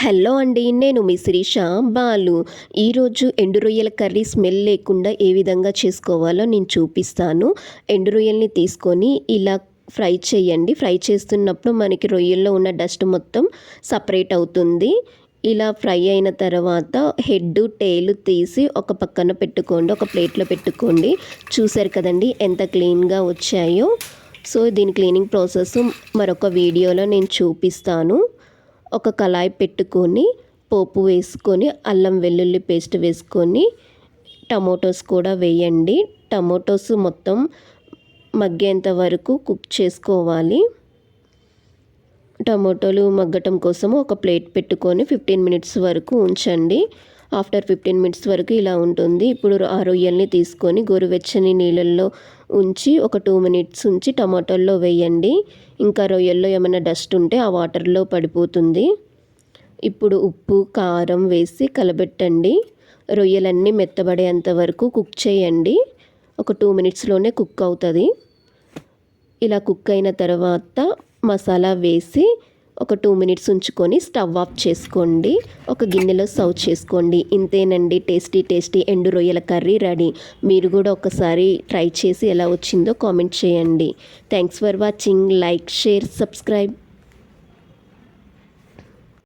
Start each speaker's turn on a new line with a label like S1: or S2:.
S1: Hello అండి నేను మీ శిరీష. బాలు ఈరోజు ఎండు రొయ్యల కర్రీ స్మెల్ లేకుండా ఏ విధంగా చేసుకోవాలో నేను చూపిస్తాను. ఎండు రొయ్యల్ని తీసుకొని ఇలా ఫ్రై చేయండి. ఫ్రై చేస్తున్నప్పుడు మనకి రొయ్యల్లో ఉన్న డస్ట్ మొత్తం సపరేట్ అవుతుంది. ఇలా ఫ్రై అయిన తర్వాత హెడ్ టేలు తీసి ఒక పక్కన పెట్టుకోండి. ఒక ప్లేట్లో పెట్టుకోండి. చూసారు కదండి ఎంత క్లీన్గా వచ్చాయో. సో దీని క్లీనింగ్ ప్రాసెస్ మరొక వీడియోలో నేను చూపిస్తాను. ఒక కళాయి పెట్టుకొని పోపు వేసుకొని అల్లం వెల్లుల్లి పేస్ట్ వేసుకొని టమోటోస్ కూడా వేయండి. టమోటోస్ మొత్తం మగ్గేంత వరకు కుక్ చేసుకోవాలి. టమోటోలు మగ్గటం కోసం ఒక ప్లేట్ పెట్టుకొని ఫిఫ్టీన్ మినిట్స్ వరకు ఉంచండి. ఆఫ్టర్ ఫిఫ్టీన్ మినిట్స్ వరకు ఇలా ఉంటుంది. ఇప్పుడు ఆ రొయ్యల్ని తీసుకొని గోరువెచ్చని నీళ్ళల్లో ఉంచి ఒక టూ మినిట్స్ ఉంచి టమాటోల్లో వేయండి. ఇంకా రొయ్యల్లో ఏమైనా డస్ట్ ఉంటే ఆ వాటర్లో పడిపోతుంది. ఇప్పుడు ఉప్పు కారం వేసి కలబెట్టండి. రొయ్యలన్నీ మెత్తబడేంత వరకు కుక్ చేయండి. ఒక టూ మినిట్స్లోనే కుక్ అవుతుంది. ఇలా కుక్ అయిన తర్వాత మసాలా వేసి ఒక టూ మినిట్స్ ఉంచుకొని స్టవ్ ఆఫ్ చేసుకోండి. ఒక గిన్నెలో సర్వ్ చేసుకోండి. ఇంతేనండి. టేస్టీ టేస్టీ ఎండు రొయ్యల కర్రీ రెడీ. మీరు కూడా ఒకసారి ట్రై చేసి ఎలా వచ్చిందో కామెంట్ చేయండి. Thanks for watching. Like share subscribe.